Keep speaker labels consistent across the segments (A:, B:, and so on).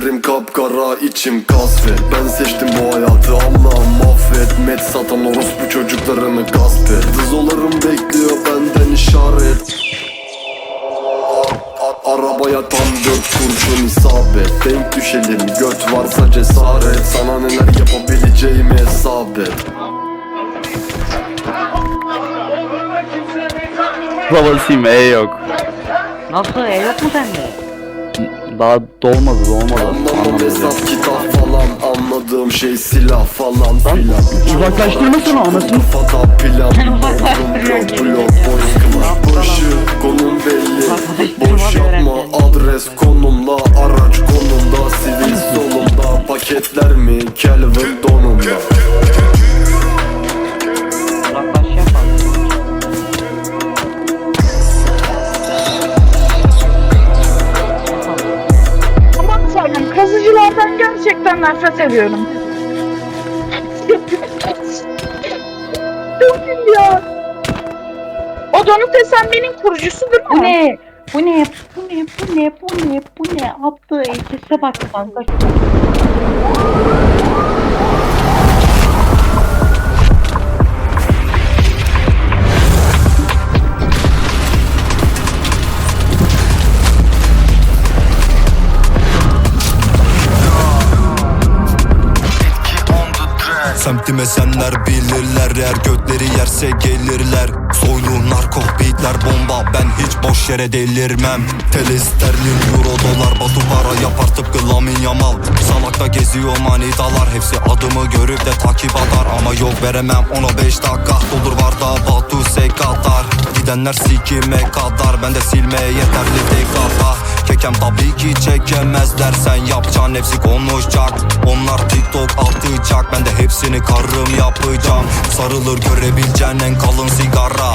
A: kapkara içim kasvet Ben seçtim bu hayatı Allah'ım affet Met satan orospu çocuklarını gasp et Dızolarım bekliyor benden işaret Arabaya tam dört kurşun isabet Denk düşelim göt varsa cesaret Sana neler yapabileceğimi hesap et
B: Babasıyım E yok.
C: Nasıl? E yok mu sende?
B: Daha dolmadı dolmadı.
A: Hesap kitap falan Anladığım şey silah falan filan.
B: uzaklaştırmasana anasını.
A: Kafada plan Blok blok boş kılaç başı Konum belli. Boş yapma adres konumla Araç konumda sivil solumda. Paketler mi Calvin
D: gerçekten nefret ediyorum. İyi ya. O Donut sen benim kurucusu değil
C: Bu ne? Bu ne? Bu ne? Bu ne? Bu ne? Bu ne? Attığı elbise bak kanka.
E: Semtime senler bilirler. Eğer götleri yerse gelirler. Soylu narko beatler bomba. Ben hiç boş yere delirmem. TL sterlin euro dolar Batu para yapar. Tıpkı Lamin Yamal. Salakta geziyor manitalar. Hepsi adımı görüp de takip atar. Ama yok veremem. Ona 5 dakika Doldur var da Batu sek atar Gidenler sikime kadar. Ben de silmeye yeterli tek hata Kekem tabii ki çekemezler. Sen yapacaksın hepsi konuşacak. Onlar TikTok atacak Ben de hepsini karım yapacağım. Sarılır görebileceğin en kalın sigara.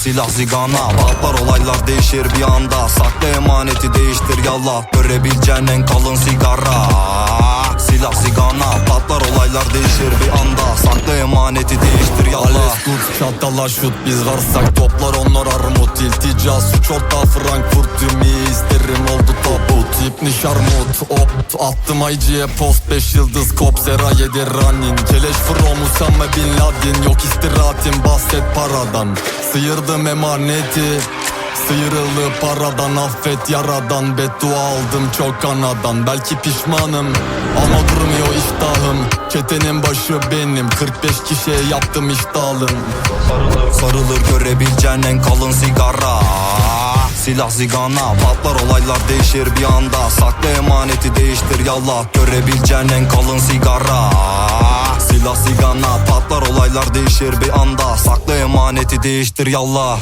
E: Silah zigana. Patlar olaylar değişir bir anda. Sakla emaneti değiştir. Yallah Görebileceğin en kalın sigara Silah zigana Patlar olaylar değişir bir anda. Sakla emaneti değiştir yallah.
F: Ales tut çatala şut biz varsak toplar onlar armut. İltica suç orta Frankfurt tüm iyi isterim oldu tabut. İpni şarmut op attım IG'ye post. 5 yıldız kop Zera yedi running. Keleş from Usame Bin Laden. Yok istirahatim bahset paradan. Sıyırdım emaneti Sıyrıldı paradan affet yaradan Beddua aldım çok anadan Belki pişmanım ama durmuyor iştahım Çetenin başı benim 45 kişiye yaptım iştahlım
E: Sarılır görebileceğin en kalın sigara. Silah zigana Patlar olaylar değişir bir anda. Sakla emaneti değiştir yallah Görebileceğin en kalın sigara. Silah zigana Patlar olaylar değişir bir anda. Sakla emaneti değiştir yallah